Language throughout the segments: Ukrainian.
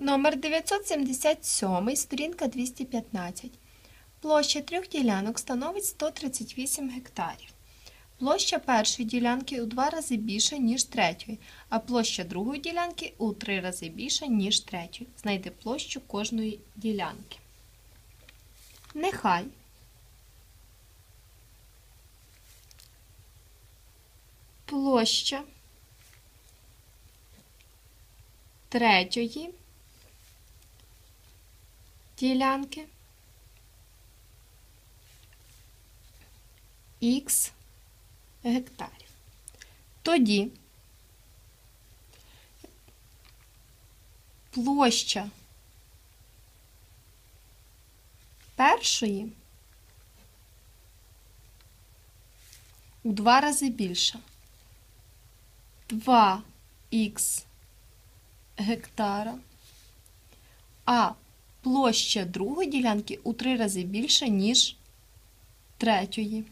Номер 977, сторінка 215. Площа трьох ділянок становить 138 гектарів. Площа першої ділянки у два рази більша, ніж третьої, а площа другої ділянки у три рази більша, ніж третьої. Знайди площу кожної ділянки. Нехай площа третьої ділянки х гектарів. Тоді площа першої у два рази більша. 2х гектара, а площа другої ділянки у три рази більша, ніж третьої.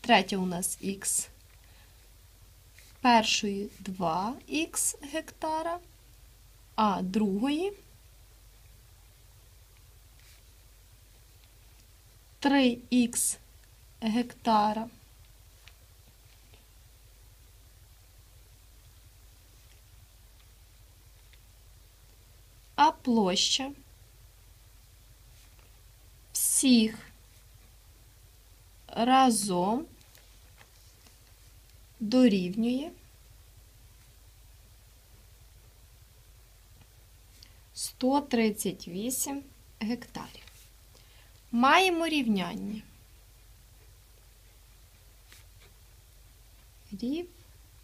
Третя у нас х. Першої 2х гектара, а другої 3х гектара. А площа всіх разом дорівнює 138 гектарів. Маємо рівняння.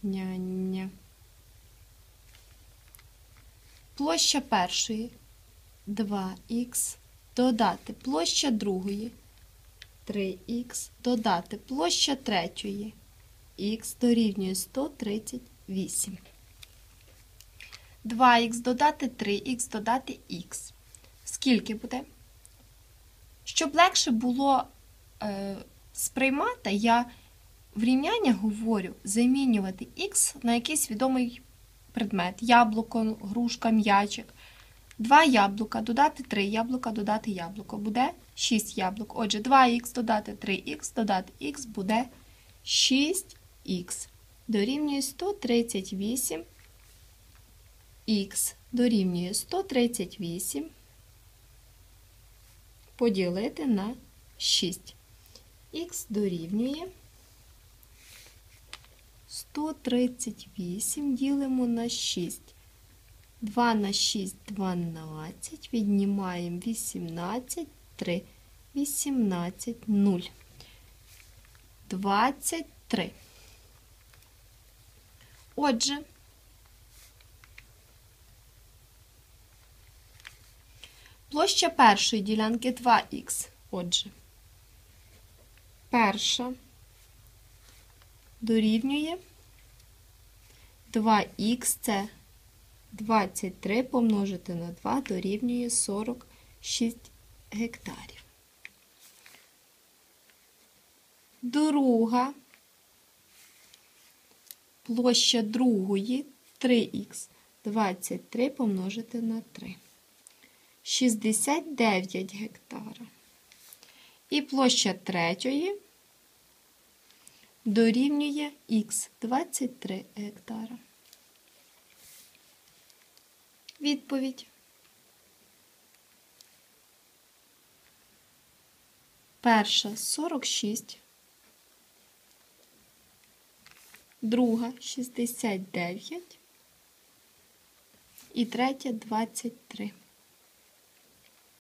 Рівняння. Площа першої 2х додати площа другої 3х додати площа третьої х дорівнює 138. 2х додати 3х додати х. Скільки буде? Щоб легше було е, сприймати, я в рівняннях говорю замінювати х на якийсь відомий предмет. Яблуко, грушка, м'ячик. 2 яблука додати 3 яблука, додати яблуко. Буде 6 яблук. Отже, 2х додати 3х, додати х буде 6х. Дорівнює 138. Х дорівнює 138. Поділити на 6. Х дорівнює 138 ділимо на 6. 2 на 6 12, віднімаємо 18, 3, 18, 0. 23. Отже, площа першої ділянки 2х. Отже, перша дорівнює 2х це 23 помножити на 2 дорівнює 46 гектарів. Друга площа другої 3х 23 помножити на 3. 69 гектара. І площа третьої дорівнює х 23 гектара. Відповідь. Перша 46, друга 69 і третя 23.